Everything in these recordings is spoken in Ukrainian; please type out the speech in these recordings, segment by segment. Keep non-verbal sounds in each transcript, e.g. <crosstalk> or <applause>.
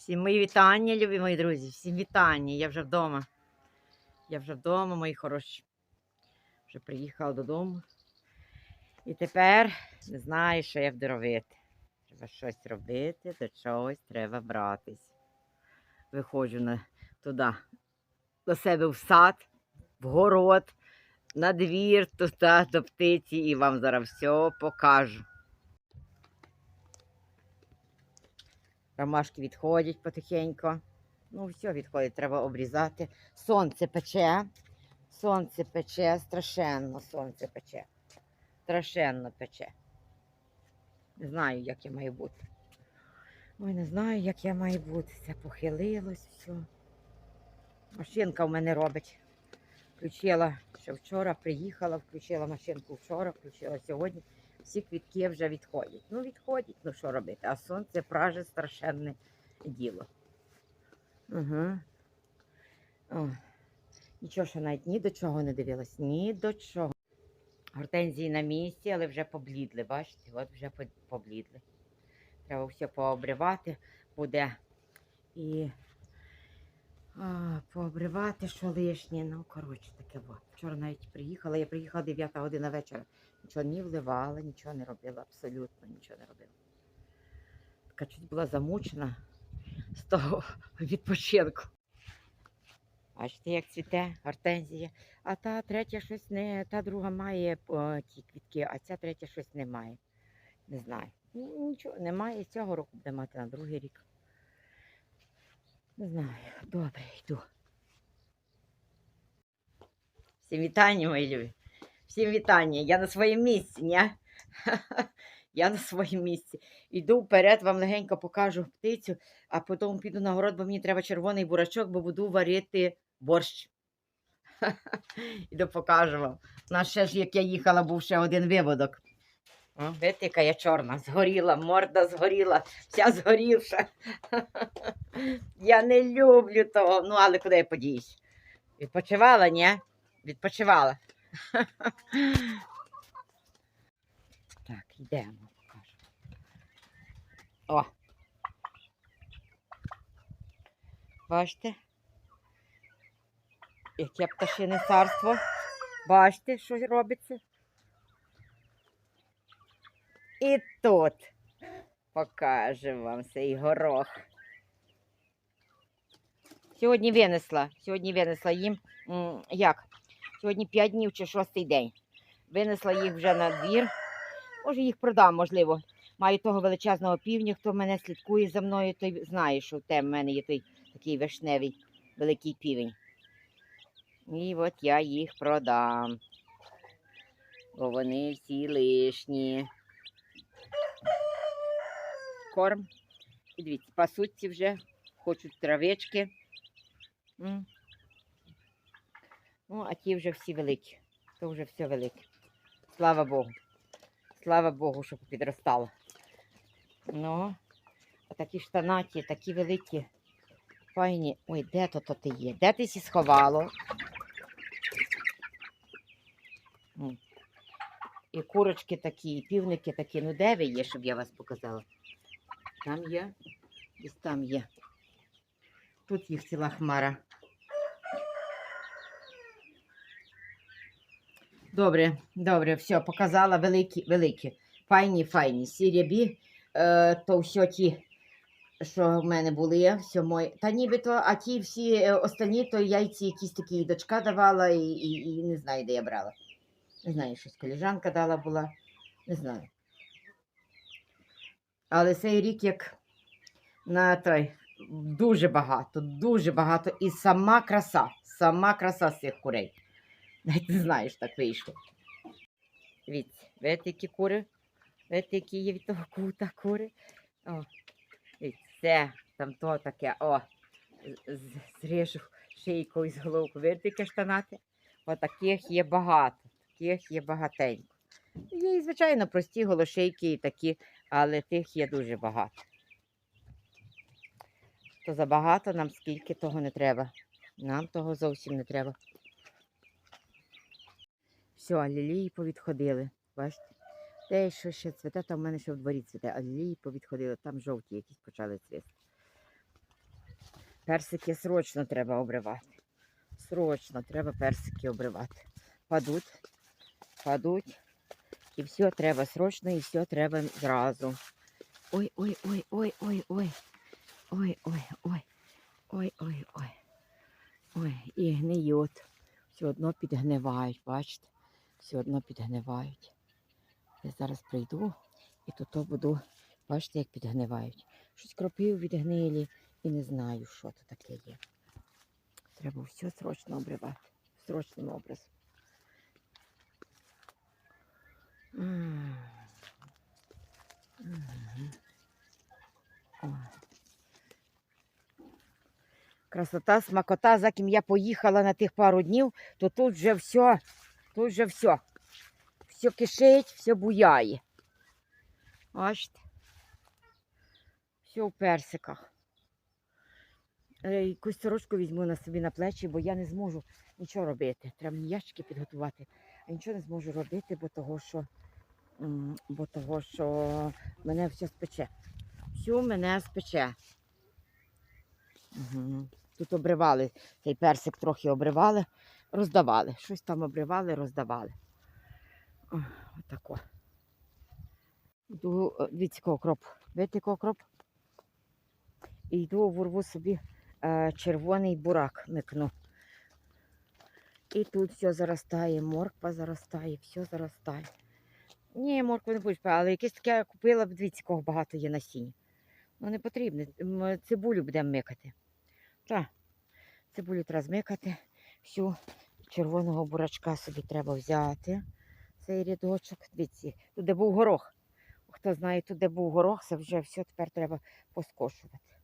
Всім мої вітання, любі мої друзі. Всім вітання. Я вже вдома. Я вже вдома, мої хороші. Вже приїхала додому. І тепер не знаю, що я буду робити. Треба щось робити, до чогось треба братись. Виходжу на, туди, до себе в сад, в город, на двір, туди, до птиці, і вам зараз все покажу. Ромашки відходять потихеньку. Ну, все відходить, треба обрізати. Сонце пече. Сонце пече, страшенно сонце пече. Страшенно пече. Не знаю, як я маю бути. Ой, не знаю, як я маю бути. Це похилилось все. Машинка в мене робить. Включила ще вчора, приїхала, включила машинку вчора, включила сьогодні. Всі квітки вже відходять. Ну, відходять, ну що робити? А сонце праже страшенне діло. Угу. О. Нічого, що навіть ні до чого не дивилась, ні до чого. Гортензії на місці, але вже поблідли, бачите, от вже поблідли. Треба все пообривати буде. І пообривати, що лишнє. Ну, коротше, таке. Во. Вчора навіть приїхала, я приїхала 9 година вечора. Нічого не вливала, нічого не робила, абсолютно нічого не робила. Така чуть була замучена з того відпочинку. Бачите, як цвіте гортензія. А та третя щось не, та друга має о, ті квітки, а ця третя щось не має. Не знаю. Нічого немає. Цього року буде мати на другий рік. Не знаю. Добре, йду. Всім вітання, мої любі. Всім вітання. Я на своєму місці, ні? Я на своєму місці. Іду вперед, вам легенько покажу птицю, а потім піду на город, бо мені треба червоний бурачок, бо буду варити борщ. <laughs> Іду покажу вам. У нас ще ж, як я їхала, був ще один виводок. Видите, яка я чорна, згоріла, морда згоріла, вся згорівша. <laughs> Я не люблю того. Ну, але куди я подіюсь? Відпочивала, ні? Відпочивала. <laughs> Так, йдемо, покажу. О. Бачите? Яке пташине царство. Бачите, що робиться? І тут покажу вам цей горох. Сьогодні винесла. Сьогодні винесла їм як? Сьогодні 5 днів чи шостий день. Винесла їх вже на двір. Може, їх продам, можливо. Маю того величезного півня, хто мене слідкує за мною, той знає, що в мене є той такий вишневий великий півень. І от я їх продам. Бо вони всі лишні. Корм. І дивіться, пасуться вже, хочуть травички. Ну, а ті вже всі великі. То вже все велике. Слава Богу. Слава Богу, що підростало. Ну, а такі штанаті, такі великі, файні. Ой, де то, то ти є? Де ти сі сховало? І курочки такі, і півники такі. Ну, де ви є, щоб я вас показала? Там є, десь там є. Тут їх ціла хмара. Добре, добре, все, показала великі, великі. Файні, файні. Ці рябі, е, то все ті, що в мене були, все мої. Та нібито, а ті всі е, останні, то яйці якісь такі дочка давала і, і, і не знаю, де я брала. Не знаю, щось коліжанка дала була. Не знаю. Але цей рік як на той дуже багато, дуже багато. І сама краса, сама краса з цих курей. Навіть не знаєш, так вийшло. Дивіться, видите, які кури? Видите, які є від того кута кури? О, дивіться, це, там то таке, о, зріжу шийку із головку. Видите, яке штанати? О, таких є багато, таких є багатенько. Є, і, звичайно, прості голошейки і такі, але тих є дуже багато. То забагато нам скільки того не треба. Нам того зовсім не треба. Все, лілії повідходили. Бачите? Те, що ще цвіте, там в мене ще в дворі цвіте, а лілії повідходили, там жовті якісь почали цвісти. Персики срочно треба обривати. Срочно треба персики обривати. Падуть, падуть. І все треба срочно, і все треба зразу. Ой, ой, ой, ой, ой, ой. Ой, ой, ой. Ой, ой, ой. Ой, і гниють. Все одно підгнивають, бачите? Все одно підгнивають. Я зараз прийду і тут буду, бачите, як підгнивають. Щось кропив відгнилі і не знаю, що то таке є. Треба все срочно обривати. Срочним образом. Красота, смакота, за ким я поїхала на тих пару днів, то тут вже все, тут вже все. Все кишить, все буяє. Бачите? Все в персиках. Е, Якусь сорочку візьму на собі на плечі, бо я не зможу нічого робити. Треба мені ящики підготувати. А нічого не зможу робити, бо того, що, бо того, що мене все спече. Всю мене спече. Угу. Тут обривали, цей персик трохи обривали, роздавали. Щось там обривали, роздавали. Отако. Йду, е, дивіться, якого кроп. Видите, якого кроп? І йду, ворву собі е, червоний бурак микну. І тут все заростає, морква заростає, все заростає. Ні, моркву не будеш, але якесь таке я купила, дивіться, кого багато є насіння. Ну не потрібно. Цибулю будемо микати. Так, цибулю треба змикати. Всю червоного бурачка собі треба взяти. Цей рядочок. Дивіться, тут де був горох. Хто знає, тут де був горох, це вже все тепер треба поскошувати.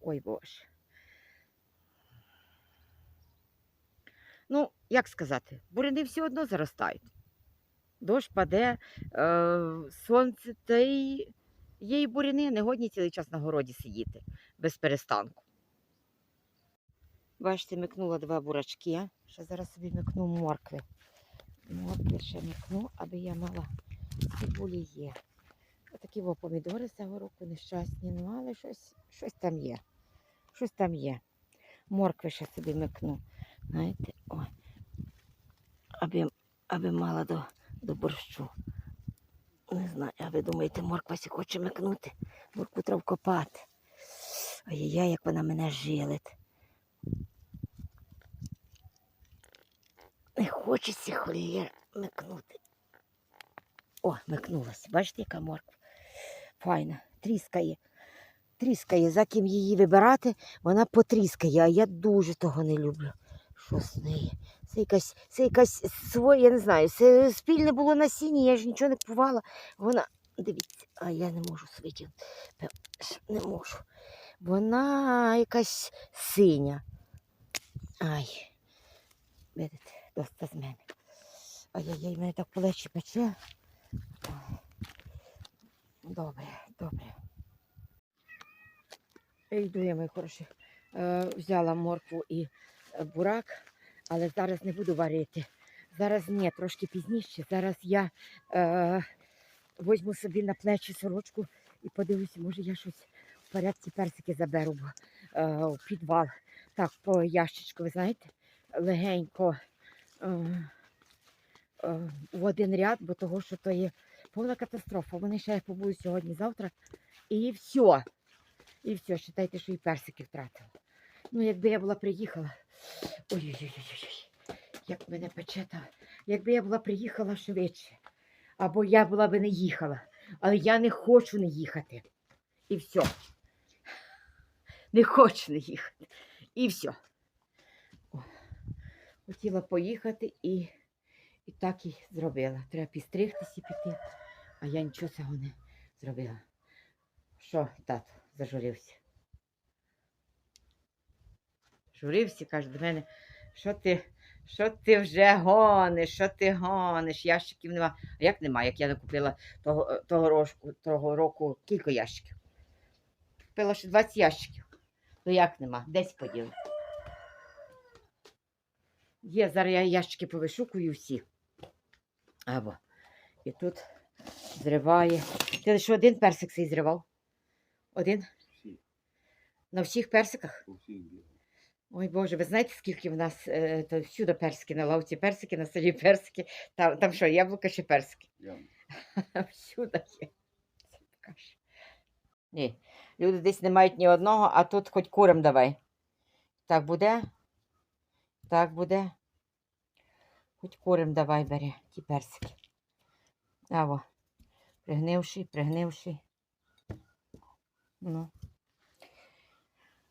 Ой Боже. Ну, як сказати, буряни все одно заростають. Дощ паде, е, сонце, та й є і буряни, не годні цілий час на городі сидіти без перестанку. Бачите, микнула два бурачки. Ще зараз собі микну моркви. Моркви ще микну, аби я мала цибулі є. Отакі во помідори цього року нещасні, ну але щось, щось там є. Щось там є. Моркви ще собі микну. Знаєте, ой. Аби, аби мала до, до борщу. Не знаю, а ви думаєте, морква сі хоче микнути? Моркву треба копати. Ай-яй, як вона мене жилить. Не хочеться холєр микнути. О, микнулася. Бачите, яка морква? Файна, тріскає. Тріскає, за ким її вибирати, вона потріскає, а я дуже того не люблю. Що з неї? Це якась, це якась своє, я не знаю, це спільне було насіння, я ж нічого не купувала. Вона, дивіться, а я не можу свидіти. Не можу. Вона якась синя. Ай, видите, доста з мене. Ай-яй-яй, мене так плечі пече. Добре, добре. Йду я, мої хороші. Е, взяла моркву і е, бурак, але зараз не буду варити. Зараз ні, трошки пізніше. Зараз я е, візьму собі на плечі сорочку і подивлюся, може я щось в порядці персики заберу е, в підвал. Так, по ящичку, ви знаєте, легенько в один ряд, бо того, що то є повна катастрофа. Вони ще побудуть сьогодні-завтра. І все. І все, вважайте, що і персики втратила. Ну, якби я була приїхала. Ой-ой-ой, як мене пече та. Якби я була приїхала швидше. Або я була би не їхала. Але я не хочу не їхати. І все. Не хочу не їхати. І все. Хотіла поїхати і, і так і зробила. Треба підстригтися і піти. А я нічого цього не зробила. Що, тато, зажурився? Журився, каже до мене, що ти, що ти вже гониш, що ти гониш, ящиків нема. А як нема, як я не купила того, того, року, того року кілька ящиків. Купила ще 20 ящиків. То як нема? Десь поділи. Є, зараз я ящики повишукую всі. Або. І тут зриває. Ти лише один персик цей зривав? Один? На всіх персиках? Бігав. Ой Боже, ви знаєте, скільки в нас е, то всюди персики на лавці, персики, на селі персики. Там, там що, яблука чи персики? Я <laughs> Всюди є. Ні, люди десь не мають ні одного, а тут хоч курам давай. Так буде? Так буде. Хоч курам давай бери ті персики. Аво. Пригнивши, пригнивши. Ну.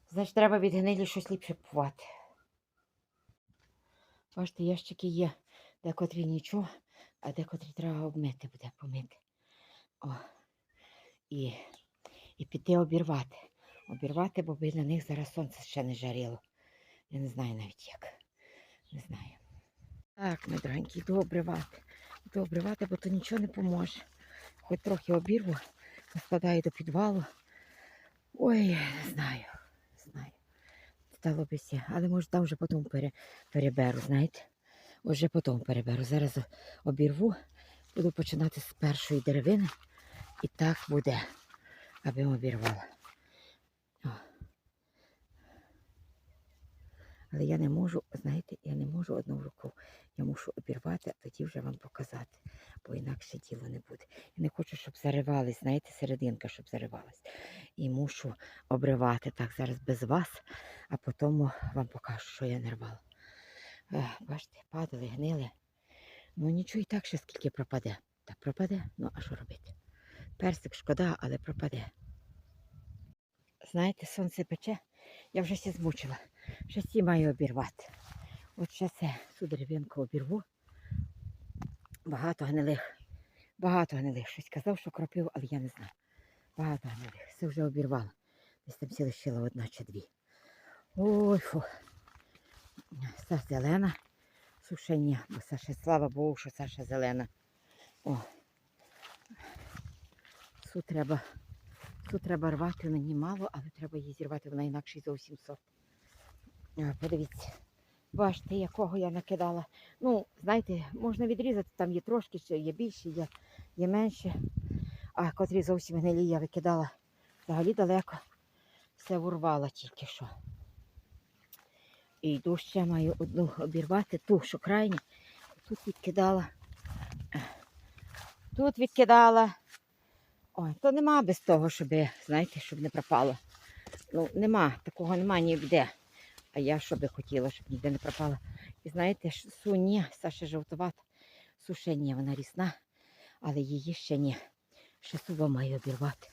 Значить, треба від гнилі щось ліпше купувати. Бачите, ящики є, декотрі нічого, а декотрі треба обмити буде, помити. О. І, і піти обірвати. Обірвати, бо біля них зараз сонце ще не жаріло. Я не знаю навіть як. Не знаю. Так, мої дорогенькі, йду обривати. Йду обривати, бо то нічого не поможе. Хоч трохи обірву, поскладаю до підвалу. Ой, не знаю, не знаю. Стало би. Але може там вже потім пере, переберу, знаєте? Уже потім переберу. Зараз обірву, буду починати з першої деревини. І так буде, аби обірвала. Але я не можу, знаєте, я не можу одну руку. Я мушу обірвати, а тоді вже вам показати, бо інакше діло не буде. Я не хочу, щоб заривались, знаєте, серединка, щоб заривалась. І мушу обривати так зараз без вас, а потім вам покажу, що я не рвала. Бачите, падали, гнили. Ну нічого і так ще скільки пропаде. Так пропаде, ну а що робити? Персик шкода, але пропаде. Знаєте, сонце пече, я вже все змучила. Ще ці маю обірвати. От ще це цю дерев'янку обірву. Багато гнилих. Багато гнилих. Щось казав, що кропив, але я не знаю. Багато гнилих. Це вже обірвала. Десь там всі лишила одна чи дві. Ой, фу. Це зелена. Сушення, бо це ще, слава Богу, що ще зелена. О. Цю треба, цю треба рвати, мені мало, але треба її зірвати, вона інакше зовсім сорт. Подивіться. Бачите, якого я накидала. Ну, знаєте, можна відрізати, там є трошки, ще є більше, є, є менше. А котрі зовсім гнилі я викидала взагалі далеко. Все урвала тільки що. І йду ще маю одну обірвати, ту, що крайню. Тут відкидала. Тут відкидала. Ой, то нема без того, щоб, знаєте, щоб не пропало. Ну, нема, такого нема ніде. А я що би хотіла, щоб ніде не пропало. І знаєте, ш- суні, Саша жовтувата, сушення, вона рісна, але її ще ні. Ще сува маю обірвати.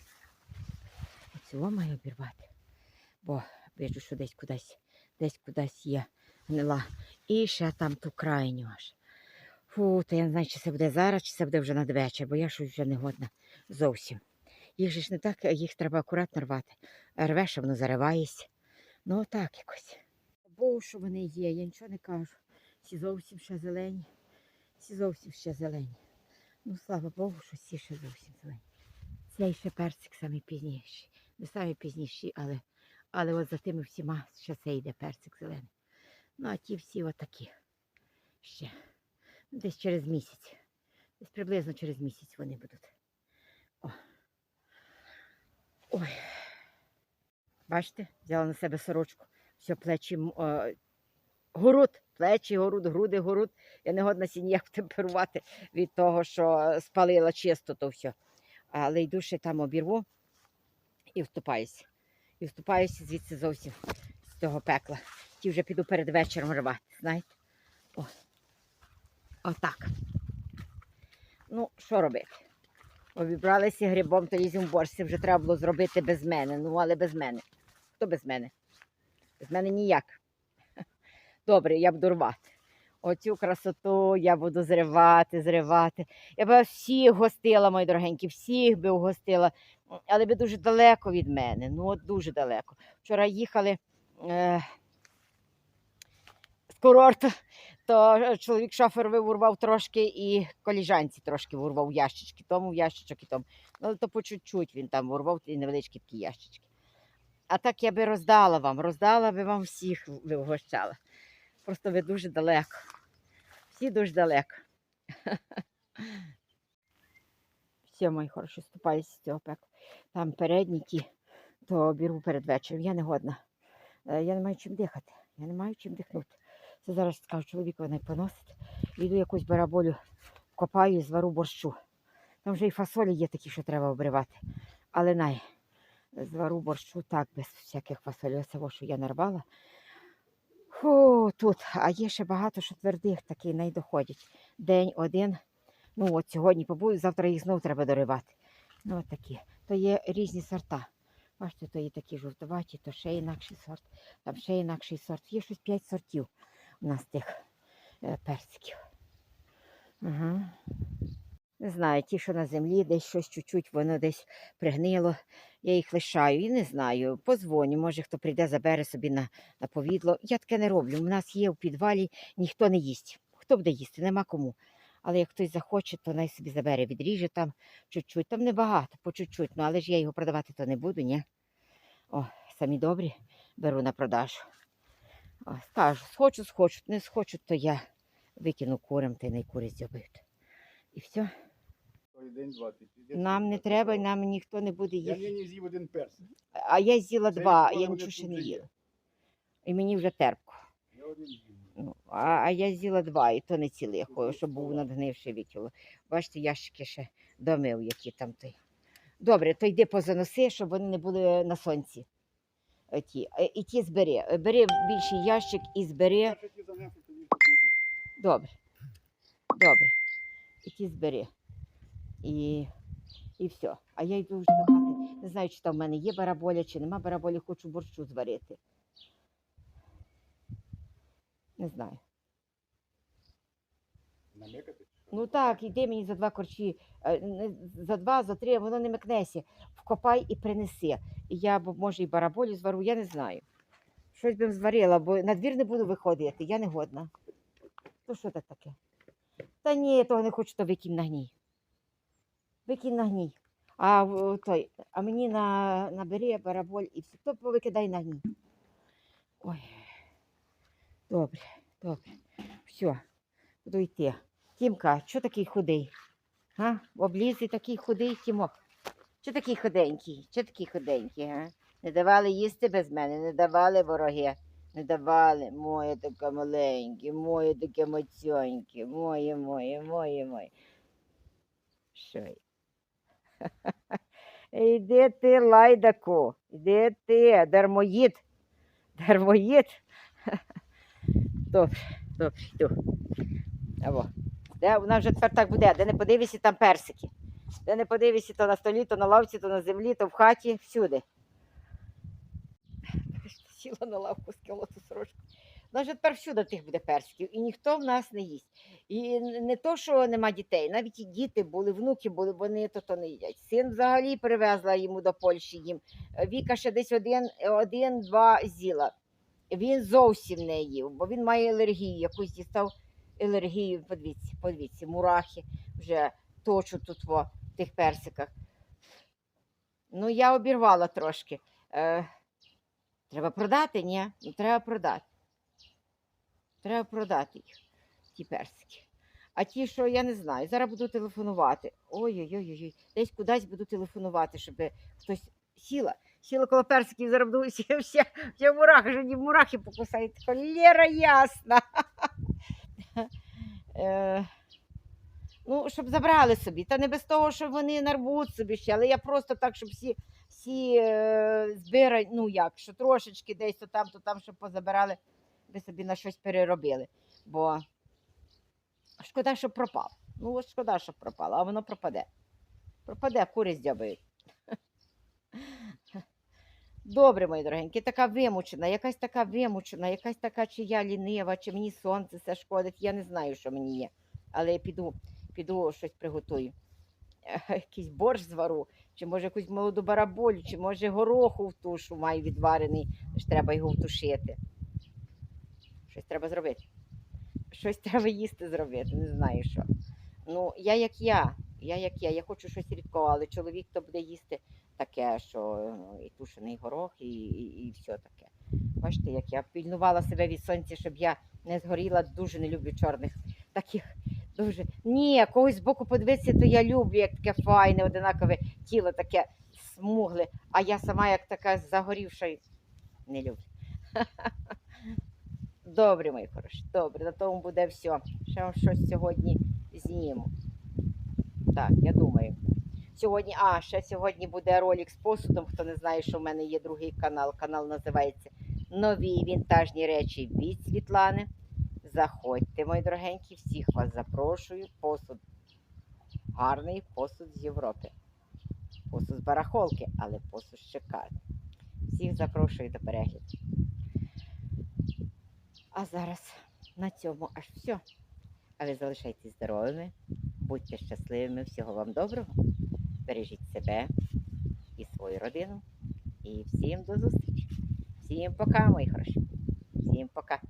Цього маю обірвати. Бо бачу, що десь кудись, десь кудись є гнила. І ще там ту крайню аж. Фу, то я не знаю, чи це буде зараз, чи це буде вже надвечір, бо я щось вже не годна зовсім. Їх же ж не так, їх треба акуратно рвати. А Рвеш, а воно заривається. Ну, так якось. Богу, що вони є, я нічого не кажу. Всі зовсім ще зелені. Всі зовсім ще зелені. Ну, слава Богу, що всі ще зовсім зелені. Цей ще персик самий пізніший. Не самий пізніший, але, але от за тими всіма ще це йде персик зелений. Ну, а ті всі отакі. Ще. Десь через місяць. Десь приблизно через місяць вони будуть. О. Ой. Бачите, взяла на себе сорочку. Все плечі. О, город, плечі, город, груди, город. Я не годна сі ніяк темперувати від того, що спалила чисто то все. Але йду ще там обірву і вступаюся. І вступаюся звідси зовсім з цього пекла. Ті вже піду перед вечором рвати, знаєте. О. Отак. Ну, що робити? Обібралися грибом, то лізем в борщ. Вже треба було зробити без мене. Ну, але без мене. Хто без мене? Без мене ніяк. <laughs> Добре, я буду рвати. Оцю красоту я буду зривати, зривати. Я б всіх гостила, мої дорогенькі, всіх би угостила, але би дуже далеко від мене. Ну, от дуже далеко. Вчора їхали е, з курорту, то чоловік шофер вирвав трошки і коліжанці трошки вирвав ящички, тому ящичок і тому. Ну, то по чуть-чуть він там вирвав ті невеличкі такі ящички. А так я би роздала вам, роздала би вам всіх ви вгощала. Просто ви дуже далеко. Всі дуже далеко. <laughs> Все, мої хороші, ступаюся з цього пекла. Там передні ті то обірву перед вечором. Я не годна. Е, Я не маю чим дихати. Я не маю чим дихнути. Це зараз скажу чоловіку, вона поносить. Йду якусь бараболю, копаю і звару борщу. Там вже і фасолі є такі, що треба обривати. Але най, звару борщу так, без всяких фасолів. Це во, що я нарвала. Фу, тут. А є ще багато що твердих такий не доходять. День один. Ну от сьогодні побую, завтра їх знов треба доривати. Ну от такі. То є різні сорта. Бачите, то є такі жовтуваті, то ще інакший сорт, там ще інакший сорт. Є щось 5 сортів у нас тих е, персиків. Ага. Не знаю, ті, що на землі, десь щось чуть-чуть, воно десь пригнило. Я їх лишаю і не знаю. Позвоню, може хто прийде, забере собі на, на повідло. Я таке не роблю. У нас є в підвалі, ніхто не їсть. Хто буде їсти? Нема кому. Але як хтось захоче, то най собі забере, відріже там чуть-чуть. Там небагато, по чуть-чуть. Ну, але ж я його продавати то не буду, ні. О, самі добрі беру на продажу. О, скажу, схочу, схочу, не схочу, то я викину курям та й не кури здьобають. І все. Нам не треба, казав. нам ніхто не буде Я їсти. нині з'їв один персик. А я з'їла Це два, ніколи я вони нічого ще тут не не є. їла. І мені вже терпко. Я один з'їв. Ну, а, а я з'їла два, і то не цілих, Ну, щоб був надгнивший відділо. Бачите, ящики ще домив, які там той. Добре, то йди позаноси, щоб вони не були на сонці. Ті. Е, І ті збери. Е, Бери більший ящик і збери. Добре. Добре. І ті збери. І, і все. А я йду вже до хати. Не знаю, чи там в мене є бараболя, чи нема бараболі, хочу борщу зварити. Не знаю. Намикати? Ну так, іди мені за два корчі, е, за два, за три, воно не микнеся. Вкопай і принеси. Я, може, і бараболю звару, я не знаю. Щось би зварила, бо на двір не буду виходити, я не годна. То що це таке? Та ні, того не хочу, то викинь на гній. Викинь на гній. А, в- той, а мені на, набери бараболь і все. То повикидай на гній. Ой. Добре, добре. Все, буду йти. Тімка, що такий худий? Га? Облізий такий худий Тімок. Що такий худенький? Що такий худенький, га? Не давали їсти без мене, не давали вороги. Не давали. Моє таке маленьке, моє таке мацьоньке, моє, моє, моє, моє. Що? <laughs> Іди ти, лайдаку, іди ти, дармоїд. Дармоїд. <laughs> Добре, добре, йду. Або. Де вона вже тепер так буде, де не подивишся, там персики. Де не подивишся, то на столі, то на лавці, то на землі, то в хаті, всюди. <laughs> Сіла на лавку, скинула ту сорочку. Вона вже тепер всюди тих буде персиків, і ніхто в нас не їсть. І не то, що нема дітей, навіть і діти були, внуки були, вони то, то не їдять. Син взагалі привезла йому до Польщі їм. Віка ще десь один, один-два з'їла. Він зовсім не їв, бо він має алергію, якусь дістав алергію, подивіться, подивіться, мурахи вже точу тут в тих персиках. Ну, я обірвала трошки. Е, треба продати, ні? Ну, треба продати. Треба продати їх, ті персики. А ті, що я не знаю, зараз буду телефонувати. Ой-ой-ой, десь кудись буду телефонувати, щоб хтось сіла. Сіла коло персиків, зараз буду всі, всі, всі мурахи, що мурахи покусають. Холєра ясна. <laughs> <laughs> Е, ну, щоб забрали собі. Та не без того, що вони нарвуть собі ще, але я просто так, щоб всі, всі е, збирають, ну як, що трошечки десь то там, то там, щоб позабирали, би собі на щось переробили. Бо шкода, що пропав. Ну, шкода, що пропало, а воно пропаде. Пропаде, кури здьобають. Добре, мої дорогенькі, така вимучена, якась така вимучена, якась така, чи я лінива, чи мені сонце це шкодить. Я не знаю, що мені є. Але я піду, піду щось приготую. Якийсь борщ звару, чи може якусь молоду бараболю, чи може гороху в тушу маю відварений, ж треба його втушити. Щось треба зробити. Щось треба їсти зробити, не знаю що. Ну, я як я, я як я, я хочу щось рідкого, але чоловік то буде їсти таке, що ну, і тушений горох, і, і, і все таке. Бачите, як я пільнувала себе від сонця, щоб я не згоріла, дуже не люблю чорних таких. Дуже. Ні, когось збоку подивитися, то я люблю, як таке файне, одинакове тіло таке смугли, а я сама як така загорівша не люблю. <laughs> Добре, мої хороші, добре, на тому буде все. Ще вам щось сьогодні зніму. Так, я думаю. Сьогодні, а, ще сьогодні буде ролик з посудом. Хто не знає, що в мене є другий канал. Канал називається Нові вінтажні речі від Світлани. Заходьте, мої дорогенькі, всіх вас запрошую. Посуд гарний посуд з Європи. Посуд з барахолки, але посуд шикарний. Всіх запрошую до перегляду. А зараз на цьому аж все. А ви залишайтесь здоровими, будьте щасливими, всього вам доброго. Бережіть себе і свою родину. І всім до зустрічі. Всім пока, мої хороші. Всім пока.